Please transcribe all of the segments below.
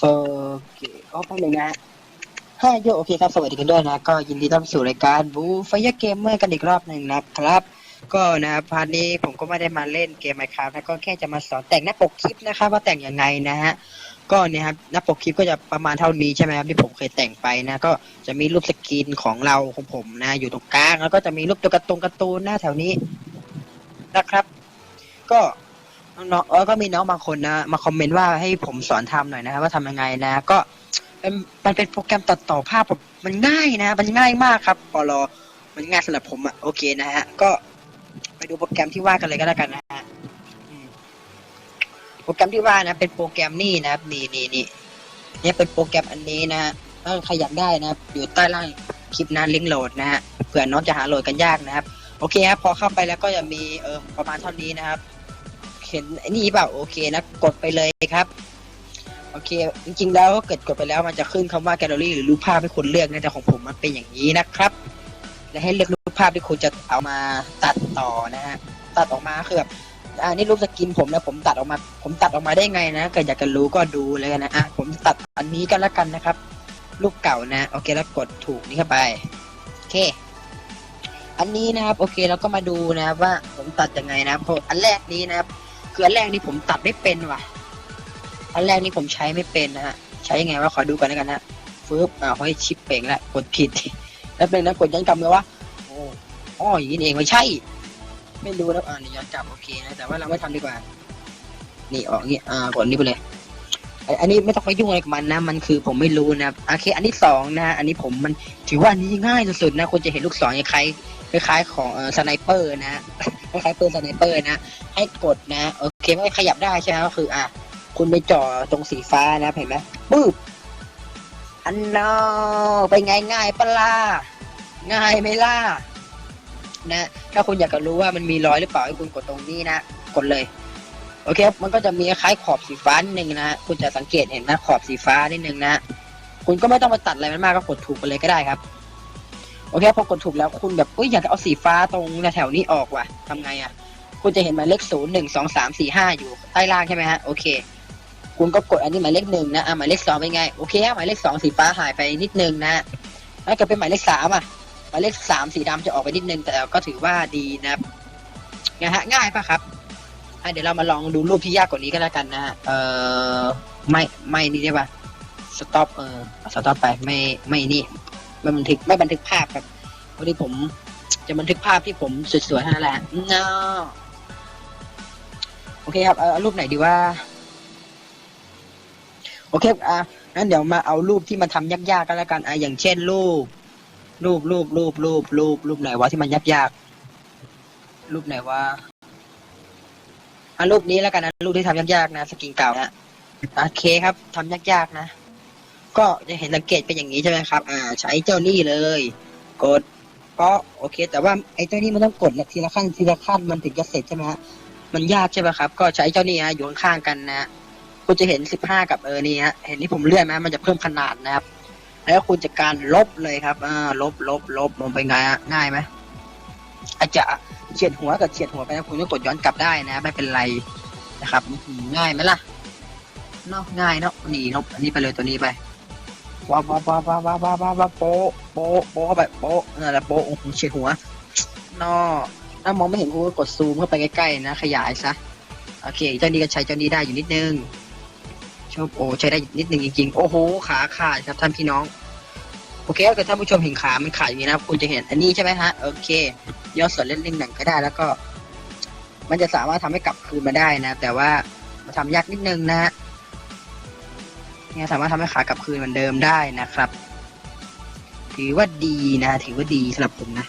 โอเคก็ไปเลยนะฮ่าโยโอเคครับ สวัสดีกันด้วยนะ ก็ยินดีต้อนรับสู่รายการบูไฟเกมเมอร์กันอีกรอบหนึ่งนะครับ ก็นะพาร์ทนี้ผมก็ไม่ได้มาเล่นเกมไมครับนะก็แค่จะมาสอนแต่งหน้าปกคลิปนะครับ ว่าแต่งยังไงนะฮะ ก็เนี่ยครับหน้าปกคลิปก็จะประมาณเท่านี้ใช่ไหมครับที่ผมเคยแต่งไปนะ ก็จะมีรูปสกรีนของเราของผมนะ อยู่ตรงกลางแล้วก็จะมีรูปตัวการ์ตูนการ์ตูนหน้าแถวนี้นะครับ ก็ น้องๆเออก็มีน้องบางคนนะ มาคอมเมนต์ว่าให้ผมสอนทำหน่อยนะครับว่าทำยังไงนะ ก็เป็นมันเป็นโปรแกรมตัดต่อภาพผมมันง่ายนะมันง่ายมากครับปลอมันง่ายสำหรับผมอะโอเคนะฮะ ก็ไปดูโปรแกรมที่ว่ากันเลยก็แล้วกันนะฮะอืมโปรแกรมที่ว่านะ เป็นโปรแกรมนี่นะครับนี่นี่นี่เนี่ยเป็นโปรแกรมอันนี้นะฮะถ้าใครอยากได้นะครับอยู่ใต้ล่างคลิปนะลิงก์โหลดนะฮะเผื่อน้องจะหาโหลดกันยากนะครับ โอเคครับพอเข้าไปแล้วก็จะมีเออประมาณเท่านี้นะครับ เห็นไอ้นี่เปล่าโอเคนะกดไปเลยครับโอเค จริงๆ แล้วเกิดกดไปแล้วมันจะขึ้นคำว่าแกลเลอรี่หรือรูปภาพให้คุณเลือกนะแต่ของผมมันเป็นอย่างนี้นะครับ และให้เลือกรูปภาพที่คุณจะเอามาตัดต่อนะฮะตัดออกมาคือแบบอ่านี่รูปสกินผมนะผมตัดออกมา ผมตัดออกมาได้ไงนะเกิดอยากจะรู้ก็ดูเลยกันนะอะผมตัดอันนี้กันแล้วกันนะครับ รูปเก่านะโอเคแล้วกดถูกนี่เข้าไปโอเค อันนี้นะครับ โอเคเราก็มาดูนะครับว่าผมตัดยังไงนะครับเพราะอันแรกนี้นะครับ คืออันแรกนี้ผมตัดไม่เป็นว่ะ อันแรกนี้ผมใช้ไม่เป็นนะฮะ ใช้ยังไงวะขอดูกันแล้วกันนะฟืบอ่าห้ชิปเป่งแล้วกดผิด แล้วเป็นนะกดย้อนกลับเลยวะโอ้อ๋ออย่างนี้เองไม่ใช่ ไม่รู้แล้วอ่านี่ย้อนกลับโอเคนะ แต่ว่าเราไม่ทำดีกว่า นี่ออกนี่อ่ากดนี้ไปเลย อันนี้ไม่ต้องไปยุ่งอะไรกับมันนะ มันคือผมไม่รู้นะ โอเค อันที่สองนะ อันนี้ผมมันถือว่าอันนี้ง่ายสุดๆนะคุณจะเห็นลูกศรคล้ายคร คล้ายๆของเอ่อสไนเปอร์นะคล้ายๆปืนสไนเปอร์นะ ให้กดนะโอเคไม่ขยับได้ใช่ไหมก็คือ อะคุณไปจ่อตรงสีฟ้านะเห็นไหมปึ๊บอันนอไปไงง่ายปล่ะง่ายไหมล่ะนะถ้าคุณอยากจะรู้ว่ามันมีรอยหรือเปล่าให้คุณกดตรงนี้นะกดเลย โอเคมันก็จะมีคล้ายขอบสีฟ้านิดนึงนะฮะคุณจะสังเกตเห็นนะขอบสีฟ้านิดนึงนะคุณก็ไม่ต้องไปตัดอะไรมันมากก็กดถูกไปเลยก็ได้ครับ โอเคพอกดถูกแล้วคุณแบบอุ้ยอยากจะเอาสีฟ้าตรงแถวนี้ออกว่ะทำไงอะ คุณจะเห็นหมายเลขศูนย์หนึ่งสองสามสี่ห้าอยู่ใต้ล่างใช่ไหมฮะโอเค คุณก็กดอันนี้หมายเลขหนึ่งนะอะหมายเลขสองเป็นไงโอเคหมายเลขสองสีฟ้าหายไปนิดนึงนะถ้าเกิดเป็นหมายเลขสามอะหมายเลขสามสีดำจะออกไปนิดนึงแต่ก็ถือว่าดีนะนะฮะง่ายปะครับเดี๋ยวเรามาลองดูรูปที่ยากกว่านี้ก็แล้วกันนะฮะเออไม่ไม่นี่ได้ปะสต็อปเออสต็อปไปไม่ไม่นี่ ไม่บันทึกไม่บันทึกภาพครับวันนี้ผมจะบันทึกภาพที่ผมสวยๆเท่านั้นแหละ no โอเคครับเอารูปไหนดีว่า โอเคอะงั้นเดี๋ยวมาเอารูปที่มันทำยากๆกันแล้วกันอะอย่างเช่นรูป รูปรูปรูปรูปรูปรูปไหนวะที่มันยากๆรูปไหนวะอะรูปนี้แล้วกันนะรูปที่ทำยากๆนะสกินเก่านะโอเคครับทำยากๆนะ ก็จะเห็นสังเกตเป็นอย่างนี้ใช่ไหมครับ อ่า ใช้เจ้านี่เลย กดเพราะโอเค แต่ว่าไอ้เจ้านี่มันต้องกดทีละขั้นทีละขั้นมันถึงจะเสร็จใช่ไหมฮะมันยากใช่ไหมครับ ก็ใช้เจ้านี่ฮะอยู่ข้างกันนะคุณจะเห็นสิบห้ากับเออนี่ฮะเห็นที่ผมเลื่อนไหมมันจะเพิ่มขนาดนะครับ แล้วคุณจะการลบเลยครับอ่าลบลบลบลงไปไงฮะง่ายไหมอาจจะเฉียดหัวกับเฉียดหัวไปนะคุณก็กดย้อนกลับได้นะ ไม่เป็นไรนะครับง่ายไหมล่ะเนาะง่ายเนาะนี่ลบอันนี้ไปเลยตัวนี้ไป ว้าวว้าวว้าวว้าวว้าวว้าวว้าวโป๊ะโป๊ะโป๊ะเข้าไปโป๊ะนั่นแหละโป๊ะโอ้โหเฉียดหัวนาะถ้ามองไม่เห็นคุณก็กดซูมเข้าไปใกล้ๆนะ ขยายซะ โอเคเจ้านี้ก็ใช้เจ้านี้ได้อยู่นิดนึงชอบโอ้ใช้ได้นิดนึงจริงๆ โอ้โห ขาขาดครับท่านพี่น้อง โอเคถ้าเกิดท่านผู้ชมเห็นขา มันขาดอย่างนี้นะครับ คุณจะเห็นอันนี้ใช่ไหมฮะ โอเคย่อส่วนเล่นเล่นหนังก็ได้แล้วก็ มันจะสามารถทำให้กลับคืนมาได้นะ แต่ว่ามันทำยากนิดนึงนะฮะ เนี่ยสามารถทำให้ขากลับคืนเหมือนเดิมได้นะครับ ถือว่าดีนะถือว่าดีสำหรับผมนะ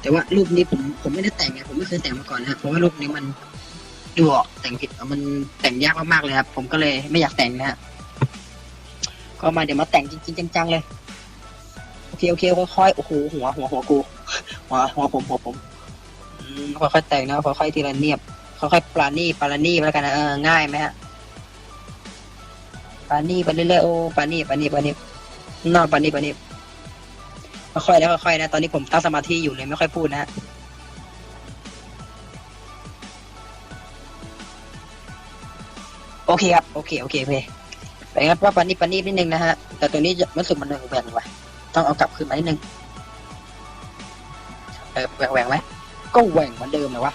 แต่ว่ารูปนี้ผมผมไม่ได้แต่งไงผมไม่เคยแต่งมาก่อนนะเพราะว่ารูปนี้มันดูออกแต่งผิดเอามันแต่งยากมากๆเลยครับ ผมก็เลยไม่อยากแต่งนะฮะก็มาเดี๋ยวมาแต่งจริงๆจังๆเลยโอเคโอเคค่อยๆโอ้โหหัวหัวหัวกูหัวหัวผมหัวผมค่อยๆแต่งนะค่อยๆทีละเนียบค่อยๆปลานี่ปลานี่ไปแล้วกันนะเออง่ายไหมฮะ ปานี่ไปเรื่อยๆโอ้ปานี่ปานี่ปานี่นอกปานี่ปานี่ค่อยๆแล้วค่อยๆนะ ตอนนี้ผมตั้งสมาธิอยู่เลยไม่ค่อยพูดนะโอเคครับ โอเค โอเคโอเคแต่งั้นว่าปันนี่ปันนี่นิดนึงนะฮะ แต่ตัวนี้มันสุกมันแหว่งว่ะต้องเอากลับคืนมานิดนึงเออแหว่งแหว่งไหมก็แหว่งเหมือนเดิมเลยวะ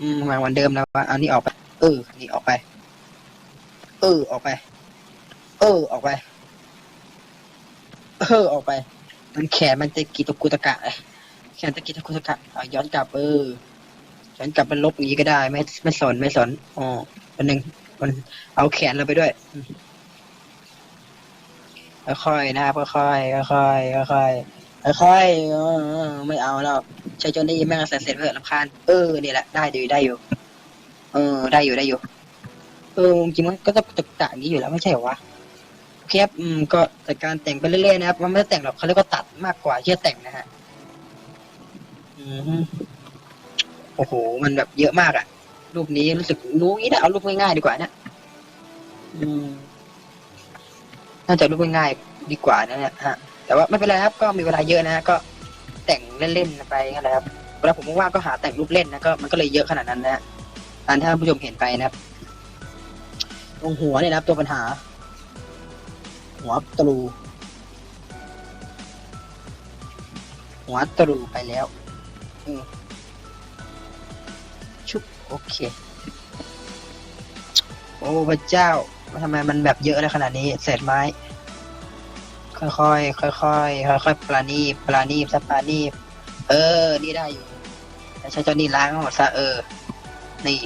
อืมแหว่งเหมือนเดิมแล้ววะอานี่ออกไป เออนี่ออกไป เออออกไป เออออกไป เออออกไป มันแขนมันจะกีตะกุตะกะเลยแขนตะกีตะกุตะกะเอาย้อนกลับเออย้อนกลับเป็นลบอย่างนี้ก็ได้ ไม่ไม่สนไม่สนอ๋ออันหนึ่งมันเอาแขนเราไปด้วยค่อยๆนะครับค่อยๆค่อยๆค่อยๆค่อยๆไม่เอาแล้วใช้จนนี่แม่งเสร็จเสร็จเพื่อลำคาญเออนี่แหละได้ดีได้อยู่ เออ ได้อยู่ได้อยู่ เออจริงมันก็ต้องตกต่างนี้อยู่แล้วไม่ใช่เหรอวะโอเคครับอืมก็แต่การแต่งไปเรื่อยๆนะครับมันไม่ได้แต่งหรอกเขาเรียกว่าตัดมากกว่าที่จะแต่งนะฮะอืมโอ้โห มันแบบเยอะมากอะรูปนี้รู้สึกรู้งี้นะเอารูปง่ายๆดีกว่านะอืมน่าจะรูปง่ายๆดีกว่านะเนี่ยฮะ แต่ว่าไม่เป็นไรครับ ก็มีเวลาเยอะนะฮะก็แต่งเล่นๆไปนะครับเวลาผมว่างๆก็หาแต่งรูปเล่นนะก็มันก็เลยเยอะขนาดนั้นนะฮะอันถ้าท่านผู้ชมเห็นไปนะครับ งหัวเนี่ยนะครับตัวปัญหา หัวตรู หัวตรูไปแล้วชุบโอเค โอ้พระเจ้าทำไมมันแบบเยอะเลยขนาดนี้เศษไม้ ค่อยๆค่อยๆค่อยๆปลานีบปลานีบซะปลานีบเออ นี่ได้อยู่แต่ใช้เจ้านี่ล้างหมดซะเออ นี่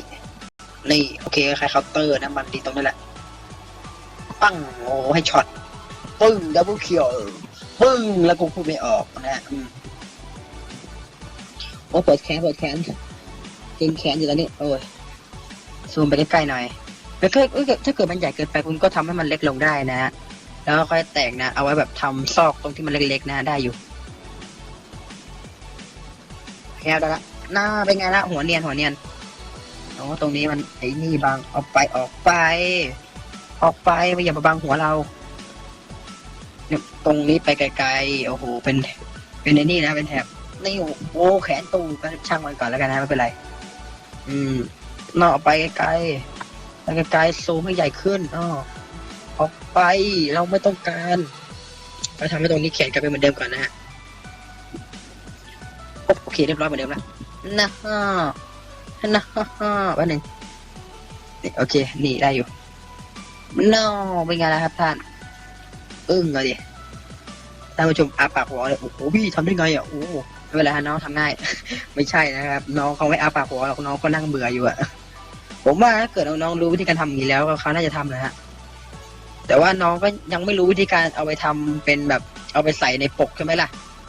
นี่โอเคคล้ายเคาน์เตอร์นะมันดีตรงนี้แหละ ปั้งโอ้ให้ช็อตปึ้งดับเบิลคิวปึ้งแล้วกูพูดไม่ออกนะฮะอืมโอ้เปิดแขนเปิดแขนเกรงแขนอยู่ตอนนี้โอ้ยซูมไปใกล้ๆหน่อยแล้วถ้าถ้าเกิดมันใหญ่เกินไปคุณก็ทำให้มันเล็กลงได้นะฮะแล้วค่อยแต่งนะ เอาไว้แบบทำซอกตรงที่มันเล็กๆนะได้อยู่แค่ได้ละหน้าเป็นไงละหัวเนียนหัวเนียน โอ้ตรงนี้มันไอ้นี่บางออกไปออกไป ออกไปไม่อย่ามาบังหัวเราเนี่ยตรงนี้ไปไกลๆโอ้โหเป็น เป็นไอ้นี่นะเป็นแถบนี่โอ้แขนตูก็ช่างมันก่อนแล้วกันนะไม่เป็นไร อืมนอกไปไกลๆไปไกลๆซูมให้ใหญ่ขึ้นอ้อออกไปเราไม่ต้องการเราทำให้ตรงนี้แขนกลับไปเหมือนเดิมก่อนนะฮะโอเคเรียบร้อยเหมือนเดิมแล้วนะฮะ นะวันหนึ่งนี่โอเค นี่ได้อยู่ no เป็นไงล่ะครับท่าน อึ้งเลยดิท่านผู้ชมอาปากหัวเลยโอ้โหพี่ทำได้ไงอะโอ้ไม่เป็นไรฮะน้องทำง่าย ไม่ใช่นะครับ น้องเขาไม่อาปากหัวหรอกน้องก็นั่งเบื่ออยู่อะผมว่าถ้าเกิดน้องรู้วิธีการทำอย่างนี้แล้วเขาน่าจะทำนะฮะแต่ว่าน้องก็ยังไม่รู้วิธีการเอาไปทำเป็นแบบเอาไปใส่ในปกใช่ไหมล่ะ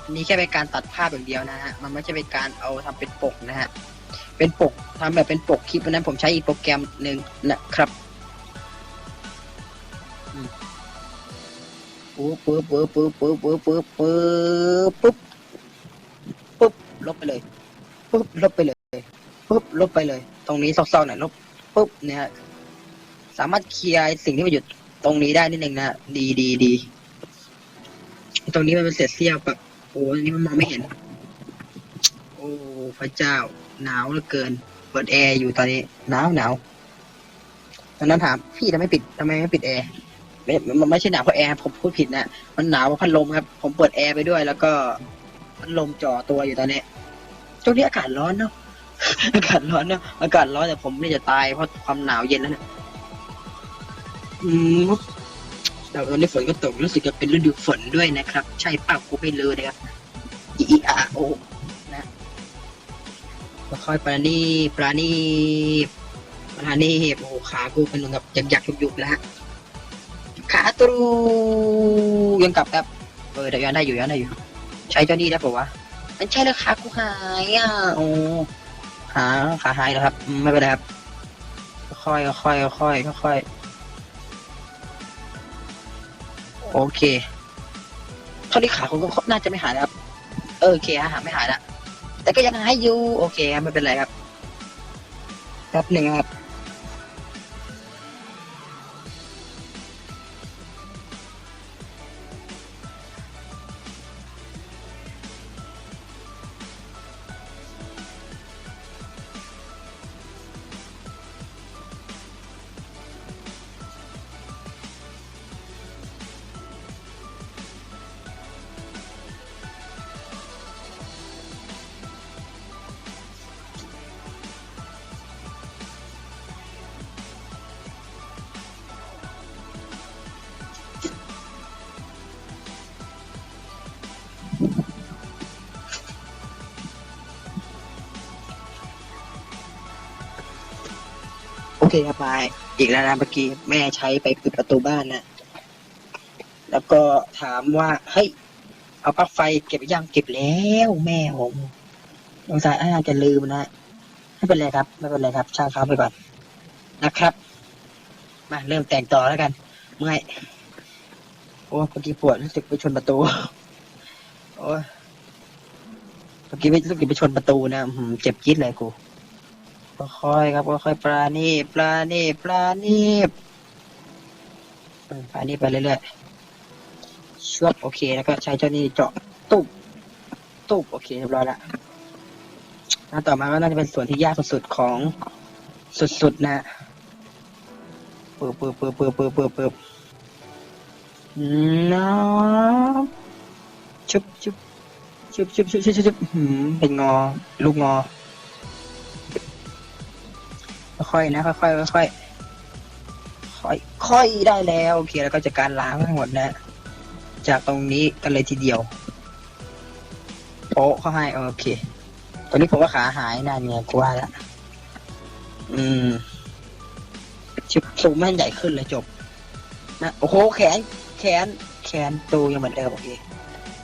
นี่แค่เป็นการตัดภาพอย่างเดียวนะฮะมันไม่ใช่เป็นการเอาทำเป็นปกนะฮะ เป็นปกทำแบบเป็นปกคลิปวันนั้นผมใช้อีกโปรแกรมหนึ่งนะครับปุ๊บปุ๊บปุ๊บปุ๊บปุ๊บปุ๊บปุ๊บปุ๊บปุ๊บปุ๊บลบไปเลยปุ๊บลบไปเลยปุ๊บลบไปเลย ตรงนี้ซอกๆหน่อยลบปุ๊บเนี่ย สามารถเคลียร์สิ่งที่มันอยู่ตรงนี้ได้นิดนึงนะดีดีดีตรงนี้มันเป็นเศษเสี้ยวแบบโอ้อันนี้มันมองไม่เห็น พระเจ้า หนาวเหลือเกิน เปิดแอร์อยู่ตอนนี้หนาวหนาวตอนนั้นถามพี่ทำไมปิดทำไมไม่ปิดแอร์ไม่มันไม่ใช่หนาวเพราะแอร์ผมพูดผิดนะมันหนาวเพราะพัดลมครับ ผมเปิดแอร์ไปด้วย แล้วก็พัดลมจ่อตัวอยู่ตอนนี้ช่วงนี้อากาศร้อนเนาะอากาศร้อนเนาะอากาศร้อนแต่ผมนี่จะตายเพราะความหนาวเย็นแล้วเนี่ยอืมแต่ตอนนี้ฝนก็ตกรู้สึกจะเป็นฤดูฝนด้วยนะครับ ใช่เปล่ากูไม่เลยนะครับอีอาโอ ค่อยปราณีปราณีปราณีโอ้โหขากูเป็นเหมือนกับหยักๆยุบๆแล้วฮะขาตรูยังกลับแบบเออเดี๋ยวย้อนได้อยู่ย้อนได้อยู่ ใช้เจ้านี่ได้ปะวะมันใช่เลยขากูหายอะโอ้ขาขาหายแล้วครับ ไม่เป็นไรครับค่อยค่อยค่อยค่อยโอเคเท่านี้ขาคุณก็น่าจะไม่หายแล้วครับ เออโอเคฮะหาไม่หายละ แต่ก็ยังหายอยู่ โอเคครับไม่เป็นไรครับแป๊บหนึ่งครับ เคครับมาอีกแล้วนะเมื่อกี้แม่ใช้ไปปิดประตูบ้านนะแล้วก็ถามว่าเฮ้ยเอาปลั๊กไฟเก็บยังเก็บแล้วแม่ผมสงสัยอาจจะลืมนะไม่เป็นไรครับ ไม่เป็นไรครับ ช่างเขาไปก่อนนะครับ มาเริ่มแต่งต่อแล้วกัน เมื่อยโอ้เมื่อกี้ปวดรู้สึกไปชนประตูโอ้เมื่อกี้ไม่รู้สึกไปชนประตูนะหือเจ็บจี๊ดเลยกู ค่อยครับค่อยปลานี่ปลานี่ปลานี่ปลานี่ไปเรื่อยๆชวบโอเคแล้วก็ใช้เจ้านี่เจาะตุบตุบโอเคเรียบร้อยละแล้วต่อมาก็น่าจะเป็นส่วนที่ยากสุดๆของสุดๆนะปึ๊บปึ๊บปึ๊บปึ๊บปึ๊บปึ๊บปึ๊บน้ำชุบชุบชุบชุบชุบชุบชุบหืมเป็นงอ ลูกงอ ค่อยๆนะค่อยๆค่อยๆค่อยๆค่อยได้แล้วโอเคแล้วก็จะการล้างทั้งหมดนะ จากตรงนี้กันเลยทีเดียวโป๊ะเข้าให้โอเค ตอนนี้ผมว่าขาหายนานเนี่ยกว่าละอืมชิบสูงแม่นใหญ่ขึ้นเลยจบ นะโอ้โหแขน แขน แขนตูยังเหมือนเดิมโอเค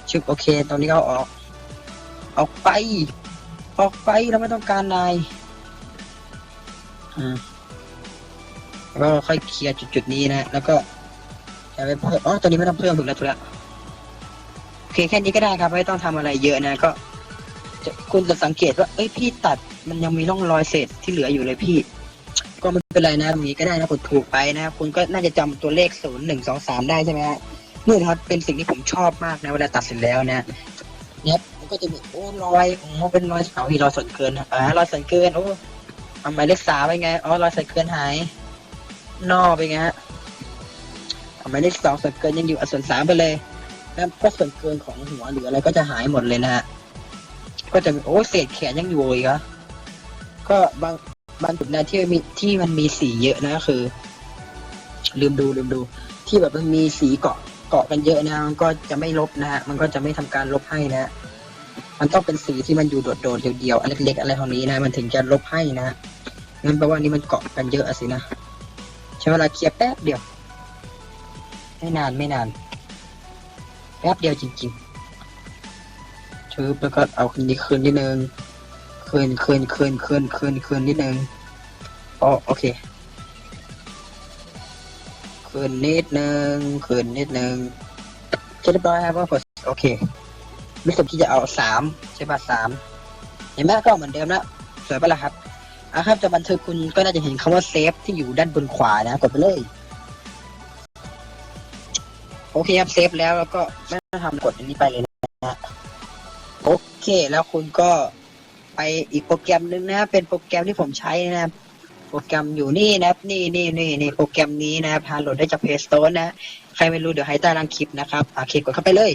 ชิบโอเค ตอนนี้ก็เอาออก ออกไป ออกไปเราไม่ต้องการนาย อืมแล้วก็ค่อยเคลียร์จุดๆนี้นะ แล้วก็จะไปเพิ่มอ๋อตอนนี้ไม่ต้องเพิ่มถูกแล้วถูกแล้วโอเคแค่นี้ก็ได้ครับ ไม่ต้องทำอะไรเยอะนะ ก็คุณจะสังเกตว่า เอ้ยพี่ตัดมันยังมีร่องรอยเศษที่เหลืออยู่เลยพี่ ก็ไม่เป็นไรนะตรงนี้ก็ได้นะคุณถูกไปนะคุณก็น่าจะจำตัวเลขศูนย์หนึ่งสองสามได้ใช่ไหมฮะนี่ครับเป็นสิ่งที่ผมชอบมากนะเวลาตัดเสร็จแล้วนะเนี่ยมันก็จะมีโอ้รอยโอ้เป็นรอยเอาที่รอยส่วนเกินอ่ารอยส่วนเกินโอ้ ทำหมายเลขสามไปไง อ๋อรอยใส่เกินหาย นอไปไงฮะทำหมายเลขสองส่วนเกินยังอยู่อส่วนสามไปเลย แล้วก็ส่วนเกินของหัวหรืออะไรก็จะหายหมดเลยนะฮะ ก็จะโอ้เศษแขนยังอยู่อีกเหรอก็บางบางจุดนะที่มีที่มันมีสีเยอะนะก็คือ ลืมดูลืมดู ที่แบบมันมีสีเกาะเกาะกันเยอะนะมันก็จะไม่ลบนะฮะ มันก็จะไม่ทำการลบให้นะมันต้องเป็นสีที่มันอยู่โดดๆเดียวๆอันเล็กๆอะไรของนี้นะ มันถึงจะลบให้นะ งั้นแปลว่านี่มันเกาะกันเยอะอะสินะใช้เวลาเคลียร์แป๊บเดียว ไม่นานไม่นาน แป๊บเดียวจริงๆชืบแล้วก็เอาคืนนี้คืนนิดนึงคืนคืนคืนคืนคืนคืนนิดนึงอ๋อโอเคคืนนิดนึงคืนนิดนึงเรียบร้อยครับว่าโอเครู้สึกที่จะเอาสามใช่ป่ะสามเห็นไหมก็เหมือนเดิมแล้วสวยปะล่ะครับ อะครับจะบันทึกคุณก็น่าจะเห็นคำว่าเซฟที่อยู่ด้านบนขวานะ กดไปเลย โอเคครับเซฟแล้วแล้วก็ไม่ต้องทำกดอันนี้ไปเลยนะโอเค แล้วคุณก็ไปอีกโปรแกรมหนึ่งนะ เป็นโปรแกรมที่ผมใช้นะครับโปรแกรมอยู่นี่นะครับนี่นี่นี่นี่โปรแกรมนี้นะครับพาโหลดได้จาก Play Store นะ ใครไม่รู้เดี๋ยวให้ใต้ล่างคลิปนะครับโอเคกดเข้าไปเลย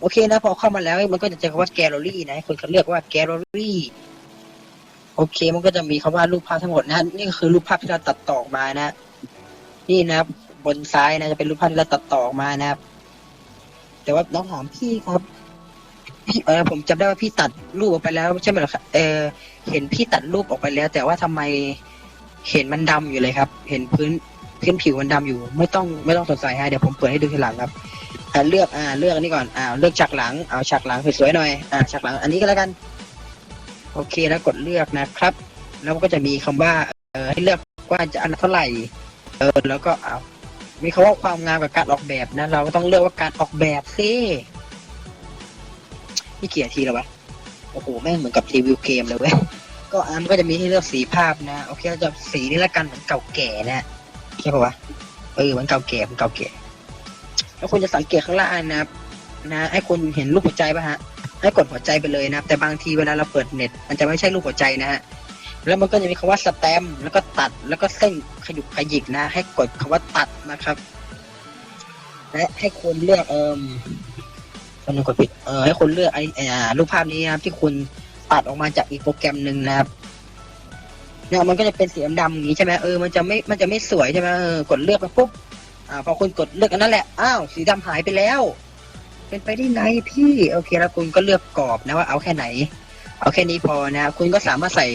โอเคนะ พอเข้ามาแล้วมันก็จะเจอคำว่าแกลเลอรี่นะคุณก็เลือกว่าแกลเลอรี่ โอเค มันก็จะมีคำว่ารูปภาพทั้งหมดนะนี่ก็คือรูปภาพที่เราตัดต่อมานะ นี่นะครับ บนซ้ายนะจะเป็นรูปภาพที่เราตัดต่อมานะครับ แต่ว่าน้องถามพี่ครับพี่เออผมจำได้ว่าพี่ตัดรูปออกไปแล้วใช่ไหมครับเออ เห็นพี่ตัดรูปออกไปแล้ว แต่ว่าทำไมเห็นมันดำอยู่เลยครับ เห็นพื้นพื้นผิวมันดำอยู่ ไม่ต้องไม่ต้องสงสัยฮะเดี๋ยวผมเปิดให้ดูทีหลังครับอ่าเลือกอ่าเลือกอันนี้ก่อนอ่าเลือกฉากหลังเอาฉากหลังสวยๆหน่อยอ่าฉากหลัง อันนี้ก็แล้วกัน โอเคแล้วกดเลือกนะครับ แล้วก็จะมีคำว่าเออให้เลือกว่าจะอันเท่าไหร่เออแล้วก็เอามีคำว่าความงามกับการออกแบบนะเราก็ต้องเลือกว่าการออกแบบสินี่เกียรทีแล้ววะโอ้โหแม่งเหมือนกับรีวิวเกมเลยเว้ยก็อันก็จะมีให้เลือกสีภาพนะโอเคเราจะสีนี้ละกันเหมือนเก่าแก่นะใช่ปะวะเออเหมันเก่าแก่เหมันเก่าแก่แล้วคุณจะสังเกตข้างล่างนะครับนะให้คุณเห็นรูปหัวใจป่ะฮะ ให้กดหัวใจไปเลยนะครับ แต่บางทีเวลาเราเปิดเน็ต มันจะไม่ใช่รูปหัวใจนะฮะแล้วมันก็จะมีคำว่าสแตมแล้วก็ตัดแล้วก็เส้นขยุกขยิกนะ ให้กดคำว่าตัดนะครับ และให้คุณเลือกเอ่มคนนึงกดผิดเออให้คุณเลือกไอ้อ่ารูปภาพนี้นะครับ ที่คุณตัดออกมาจากอีกโปรแกรมหนึ่งนะครับเนี่ยมันก็จะเป็นสีดำๆอย่างนี้ใช่ไหมเออมันจะไม่มันจะไม่สวยใช่ไหมเออกดเลือกไปปุ๊บอ่าพอคุณกดเลือกอันนั้นแหละอ้าวสีดำหายไปแล้ว เป็นไปได้ไงพี่โอเค แล้วคุณก็เลือกกรอบนะว่าเอาแค่ไหน เอาแค่นี้พอนะ คุณก็สามารถใส่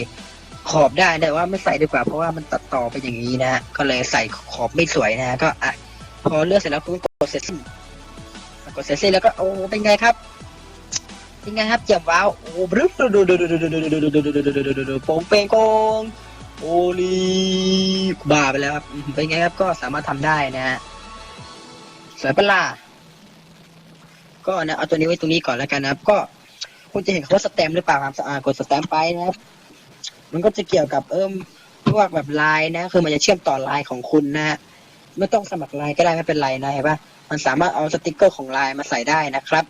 ขอบได้แต่ว่าไม่ใส่ดีกว่า เพราะว่ามันตัดต่อไปอย่างนี้นะฮะก็เลยใส่ขอบไม่สวยนะฮะก็อะพอเลือกเสร็จแล้วคุณกดเสร็จสิ้นกดเสร็จสิ้นแล้วก็โอ้เป็นไงครับเป็นไงครับเจ็บว้าวโอ้บรึ๊ดดูดูดูดูดูดูดูดูดูดูดูดูดูดูดูโป่งเป่งโกงโอลีบ้าไปแล้วครับเป็นไงครับก็สามารถทำได้นะฮะสวยปะล่ะ ก็นะเอาตัวนี้ไว้ตรงนี้ก่อนแล้วกันนะครับ ก็คุณจะเห็นคำว่าสแตมหรือเปล่าครับอ่ากดสแตมไปนะครับ มันก็จะเกี่ยวกับเอิ่มพวกแบบไลน์นะ คือมันจะเชื่อมต่อไลน์ของคุณนะฮะไม่ต้องสมัครไลน์ก็ได้ไม่เป็นไรนะเห็นปะมันสามารถเอาสติกเกอร์ของไลน์มาใส่ได้นะครับ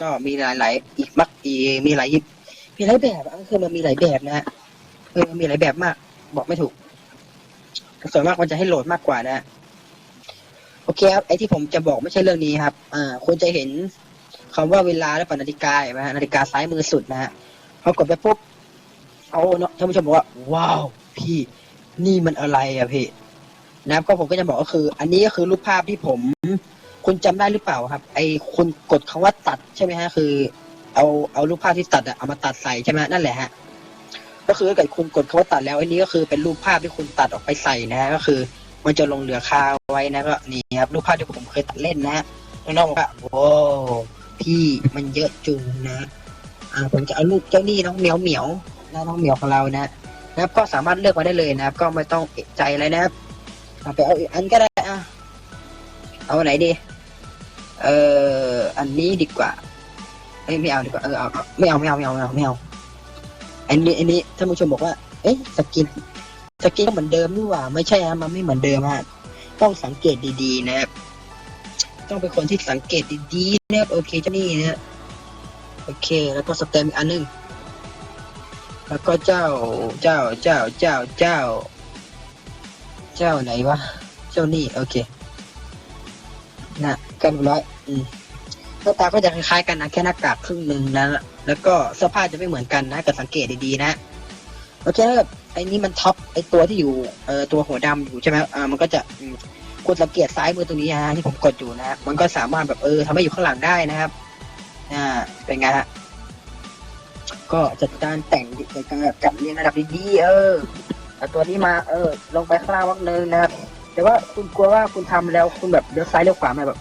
ก็มีหลายๆอีกมักอีมีหลายมีหลายแบบอะคือมันมีหลายแบบนะฮะเออมันมีหลายแบบมาก บอกไม่ถูกส่วนมากมันจะให้โหลดมากกว่านะฮะ โอเคครับไอที่ผมจะบอกไม่ใช่เรื่องนี้ครับอ่าคุณจะเห็นคำว่าเวลาและปนาฬิกาเห็นไหมฮะนาฬิกาซ้ายมือสุดนะฮะพอกดไปปุ๊บเอาเนาะท่านผู้ชมบอกว่าว้าวพี่นี่มันอะไรอะพี่นะครับก็ผมก็จะบอกก็คือ อันนี้ก็คือรูปภาพที่ผม คุณจำได้หรือเปล่าครับ ไอคุณกดคำว่าตัดใช่ไหมฮะ คือ เอาเอารูปภาพที่ตัดอะเอามาตัดใส่ใช่ไหมนั่นแหละฮะก็คือถ้าเกิดคุณกดคำว่าตัดแล้วอันนี้ก็คือเป็นรูปภาพที่คุณตัดออกไปใส่นะฮะก็คือ มันจะลงเหลือคาว ไว้นะก็นี่ครับรูปภาพที่ผมเคยตัดเล่นนะน้องๆบอกว่าโว้าวพี่มันเยอะจุงนะอ่าผมจะเอารูปเจ้านี่น้องเหมียวเหมียวน้าน้องเหมียวของเรานะนะครับก็สามารถเลือกมาได้เลยนะครับ ก็ไม่ต้องเอะใจอะไรนะครับเอาไปเอาอีกอันก็ได้อะเอาไหนดี เอ่ออันนี้ดีกว่าเอ้ยไม่เอาดีกว่าเออเอาเอาไม่เอาไม่เอาไม่เอาไม่เอาไม่เอาอันนี้อันนี้ท่านผู้ชมบอกว่า เอ๊ะสกินสกินก็เหมือนเดิมนี่หว่า ไม่ใช่ฮะมันไม่เหมือนเดิมฮะ ต้องสังเกตดีๆนะครับ ต้องเป็นคนที่สังเกตดีๆนะครับโอเคเจ้านี่นะโอเค แล้วก็สเต็มอีกอันหนึงแล้วก็เจ้าเจ้าเจ้าเจ้าเจ้า เจ้าไหนวะเจ้านี่โอเคนะกันเรียบร้อยอืมหน้าตาก็จะคล้ายๆกันนะแค่หน้ากากครึ่งหนึ่งนะ แล้วก็เสื้อผ้าจะไม่เหมือนกันนะก็สังเกตดีๆนะ โอเคแล้วแบบ ไอ้นี่มันท็อปไอ้ตัวที่อยู่เอ่อตัวหัวดำอยู่ใช่ไหมอ่ามันก็จะอืมกดสังเกตซ้ายมือตรงนี้ฮะที่ผมกดอยู่นะมันก็สามารถแบบเออทำให้อยู่ข้างหลังได้นะครับอ่าเป็นไงฮะก็จัดการแต่งจัดการแบบจัดเรียงระดับดีๆเออเอาตัวนี้มาเออ ลงไปข้างล่างวักนึงนะครับ แต่ว่าคุณกลัวว่าคุณทำแล้วคุณแบบเลี้ยวซ้ายเลี้ยวขวามาแบบ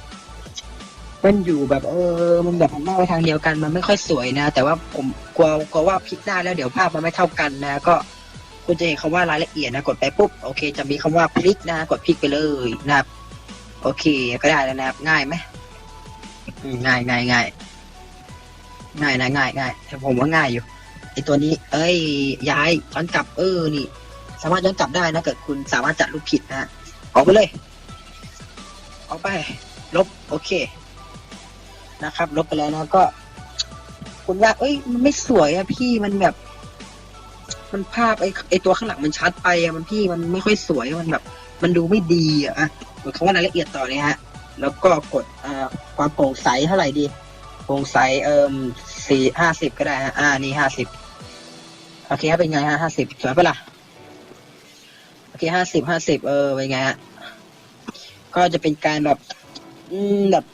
มันอยู่แบบ เออ มันแบบหันหน้าไปทางเดียวกันมันไม่ค่อยสวยนะ แต่ว่าผมกลัวกลัวว่าพลิกหน้าแล้วเดี๋ยวภาพมันไม่เท่ากันนะ ก็ คุณจะเห็นคำว่ารายละเอียดนะกดไปปุ๊บโอเค จะมีคำว่าพลิกนะกดพลิกไปเลยนะครับ โอเคก็ได้แล้วนะครับ ง่ายไหมง่ายง่ายง่ายง่ายนะง่ายง่ายผมว่าง่ายอยู่ไอตัวนี้ เอ้ย ย้ายย้อนกลับเออนี่ สามารถย้อนกลับได้นะเกิดคุณสามารถจัดรูปผิดนะฮะออกไปเลยออกไป ลบโอเค นะครับ ลบไปแล้วนะก็ คุณว่า เอ้ยมันไม่สวยอะพี่มันแบบ มันภาพไอไอตัวข้างหลังมันชัดไปอะมันพี่มันไม่ค่อยสวยมันแบบ มันดูไม่ดีอะอะกดคำว่ารายละเอียดต่อเลยฮะ แล้วก็กดอ่าความโปร่งใสเท่าไหร่ดีโปร่งใสเอ่มสี่ห้าสิบก็ได้ฮะอ่านี่ห้าสิบโอเคครับเป็นไงฮะห้าสิบสวยปะล่ะโอเคห้าสิบห้าสิบเออเป็นไงฮะก็จะเป็นการแบบอืมแบบ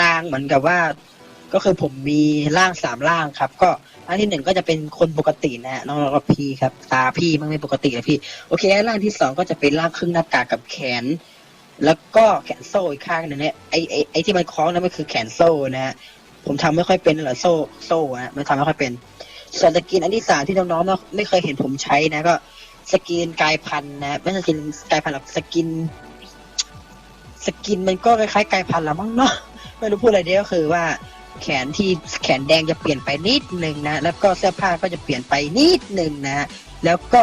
ลางเหมือนกับว่า ก็คือผมมีร่างสามร่างครับ ก็ ร่างที่หนึ่งก็จะเป็นคนปกตินะฮะน้องแล้วก็พี่ครับ ตาพี่มันไม่ปกติเลยพี่ โอเคร่างที่สองก็จะเป็นร่างครึ่งหน้ากากกับแขน แล้วก็แขนโซ่อีกข้างหนึงเนี่ยไอไอไอที่มันคล้องนั้นมันคือแขนโซ่นะฮะผมทำไม่ค่อยเป็นหรอโซ่โซ่อะไม่ทำไม่ค่อยเป็น ส่วนสกินอันที่สามที่น้องๆไม่เคยเห็นผมใช้นะก็สกินกายพันธุ์นะไม่ใช่สกินกายพันธุ์หรอกสกิน สกินมันก็คล้ายๆกายพันธุ์ละมั้งเนาะไม่รู้พูดอะไรเดียวก็คือว่า แขนที่แขนแดงจะเปลี่ยนไปนิดหนึ่งนะ แล้วก็เสื้อผ้าก็จะเปลี่ยนไปนิดหนึ่งนะฮะแล้วก็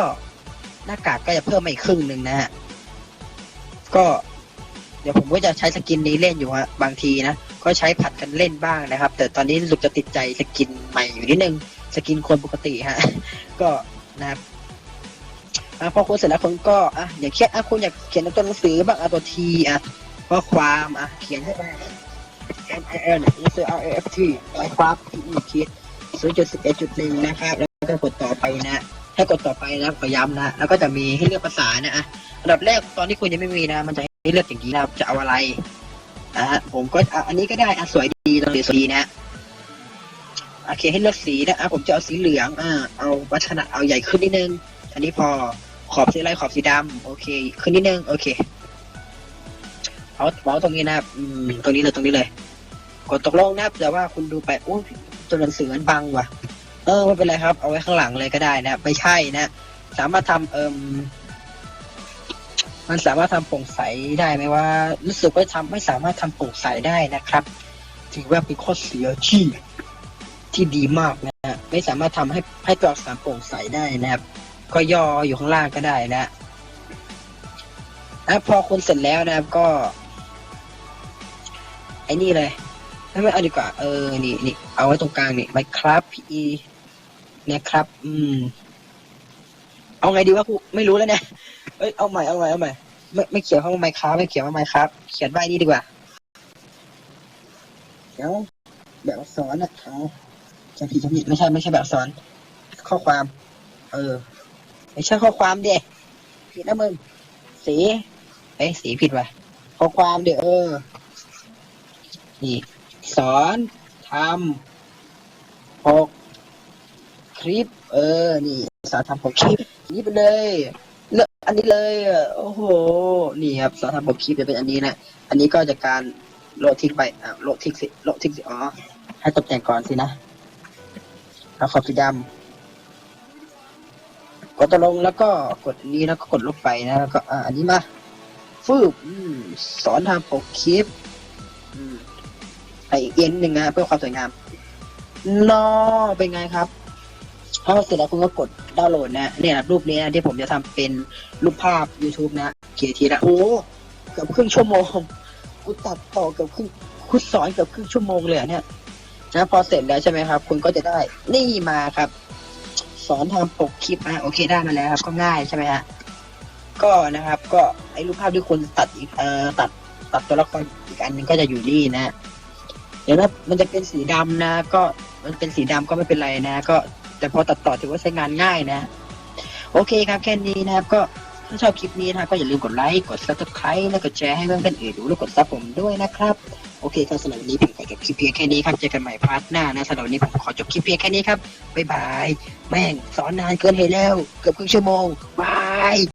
หน้ากากก็จะเพิ่มมาอีกครึ่งหนึ่งนะฮะก็เดี๋ยวผมก็จะใช้สกินนี้เล่นอยู่ฮะบางทีนะก็ใช้ผัดกันเล่นบ้างนะครับ แต่ตอนนี้รู้สึกจะติดใจสกินใหม่อยู่นิดนึงสกินคนปกติฮะก็นะครับพอคุณเสร็จแล้วคุณก็อะอย่างเช่นอะคุณอยากเขียนตัวหนังสือบ้างอะตัวทีอะข้อความอะเขียนให้ไป M MIL เนี่ย S R A F T ไว้ครับที่อีกคิดศูนย์จุดสิบเอ็ดจุดหนึ่งนะครับ แล้วก็กดต่อไปนะให้กดต่อไปนะขอย้ำนะ แล้วก็จะมีให้เลือกภาษานะอะอันดับแรกตอนที่คุณยังไม่มีนะ มันจะให้เลือกอย่างนี้นะจะเอาอะไรอะผมก็อันนี้ก็ได้อะสวยดีตรงนี้สวยดีนะโอเคให้เลือกสีนะอะผมจะเอาสีเหลืองอ่าเอาวัฒนะเอาใหญ่ขึ้นนิดนึง อันนี้พอขอบสีอะไรขอบสีดำโอเค ขึ้นนิดนึงโอเคาเอาตรงนี้นะครับอืมตรงนี้เลยตรงนี้เลย กดตกลงนะครับแต่ว่าคุณดูไปโอ้ยตัวหนังสือมันบังว่ะ เออไม่เป็นไรครับ เอาไว้ข้างหลังเลยก็ได้นะไม่ใช่นะ สามารถทำเอิมมันสามารถทำโปร่งใสได้ไหมว่า รู้สึกว่าทำไม่สามารถทำโปร่งใสได้นะครับ ถือว่าเป็นข้อเสียที่ที่ดีมากนะฮะไม่สามารถทำให้ให้ตัวอักษรโปร่งใสได้นะครับ ก็ย่ออยู่ข้างล่างก็ได้นะแล้วพอคุณเสร็จแล้วนะครับ ก็ อ้นี่เลยไม่ไม่เอาดีกว่า เออ นี่นี่เอาไว้ตรงกลางนี่ไมครับ PE เนี่ยครับ อืม เอาไงดีวะกูไม่รู้แล้วเนี่ย เอ้ย เอาใหม่ เอาใหม่ เอาใหม่ ไม่ไม่เขียนว่าไมครับไม่เขียนว่าไมครับ เขียนใบนี้ดีกว่า เดี๋ยวแบบอักษรนะเอาจะผิดจะผิดไม่ใช่ไม่ใช่แบบอักษรข้อความ เออ ไม่ใช่ข้อความเด็ผิดนะมึง สี เอ้ยสีผิดว่ะ ข้อความเดี๋ยวเออ นี่สอนทำหกคลิป เออ นี่ สอนทำหกคลิป นี่ไปเลยเลือกอันนี้เลยโอ้โห นี่ครับสอนทำหกคลิปจะเป็นอันนี้นะ อันนี้ก็จะการโหลดทิ้งไปอะโหลดทิ้งสิโหลดทิ้งสิอ๋อให้ตกแต่งก่อนสินะแล้วขอบสีดำกดตกลงแล้วก็กดอันนี้แล้วก็กดลบไปนะแล้วก็อ่าอันนี้มาฟืบสอนทำปกคลิป อืม ไอเอียนหนึ่งนะเพื่อความสวยงามนอเป็นไงครับพอเสร็จแล้วคุณก็กดดาวน์โหลดนะเนี่ยรูปนี้นะที่ผมจะทำเป็นรูปภาพ YouTube นะเกียรทีละโอ้เกือบครึ่งชั่วโมงกูตัดต่อเกือบครึ่งกูสอนเกือบครึ่งชั่วโมงเลยเนี่ยนะพอเสร็จแล้วใช่ไหมครับ คุณก็จะได้นี่มาครับ สอนทำปกคลิปนะโอเคได้มาแล้วครับ ก็ง่ายใช่ไหมฮะก็นะครับ ก็ไอ้รูปภาพที่คุณตัดอีกเอ่อตัดตัดตัวละครอีกอันหนึ่งก็จะอยู่นี่นะ เดี๋ยวนะมันจะเป็นสีดำนะ ก็มันเป็นสีดำก็ไม่เป็นไรนะ ก็แต่พอตัดต่อถือว่าใช้งานง่ายนะ โอเคครับแค่นี้นะครับ ก็ถ้าชอบคลิปนี้นะก็อย่าลืมกดไลค์กด subscribe และกดแชร์ให้เพื่อนๆอื่นดูแล้วกดซับผมด้วยนะครับ โอเคครับสำหรับวันนี้ผมขอจบคลิปเพียงแค่นี้ครับเจอกันใหม่พาร์ทหน้านะสำหรับวันนี้ผมขอจบคลิปเพียงแค่นี้ครับบ๊ายบายแม่งสอนนานเกินเหตุแล้ว เกือบครึ่งชั่วโมงบาย